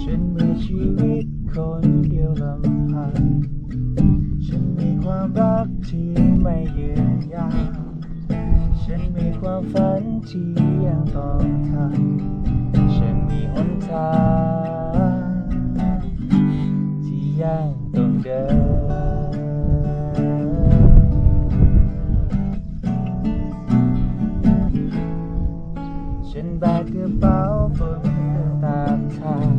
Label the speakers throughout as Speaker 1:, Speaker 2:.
Speaker 1: ฉันมีชีวิตคนเดียวลำพัง ฉันมีความรักที่ไม่ยืนยาว ฉันมีความฝันที่ยังต้องทำฉันมีหนทางที่ยังต้องเดิน แบกกระเป๋าฝนเดินตามทาง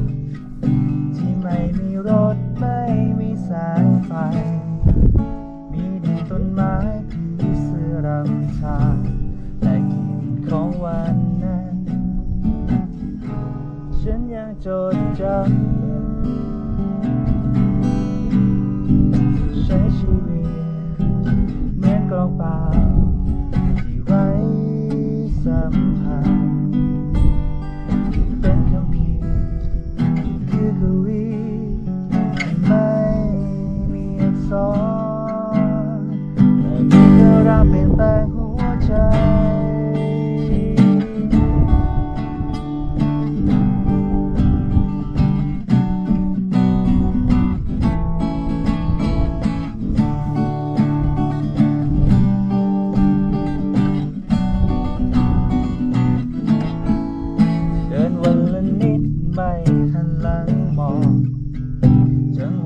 Speaker 1: ที่ไม่มีรถไม่มีแสงไฟ มีดต้นไม้ผีเสื้อรำชาแต่กินของวันนั้น ฉันยังจดจำ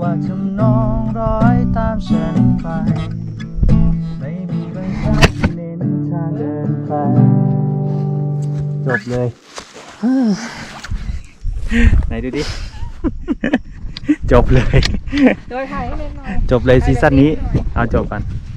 Speaker 1: วะทำนองร้อยตามฉันไป ไม่มีใครทักเน้นทางเดินไป จบเลย ไหนดูดิ จบเลย
Speaker 2: โดยถ่ายให้เล่นหน่อย
Speaker 1: จบเลยซีซั่นนี้ เอาจบกัน
Speaker 2: เ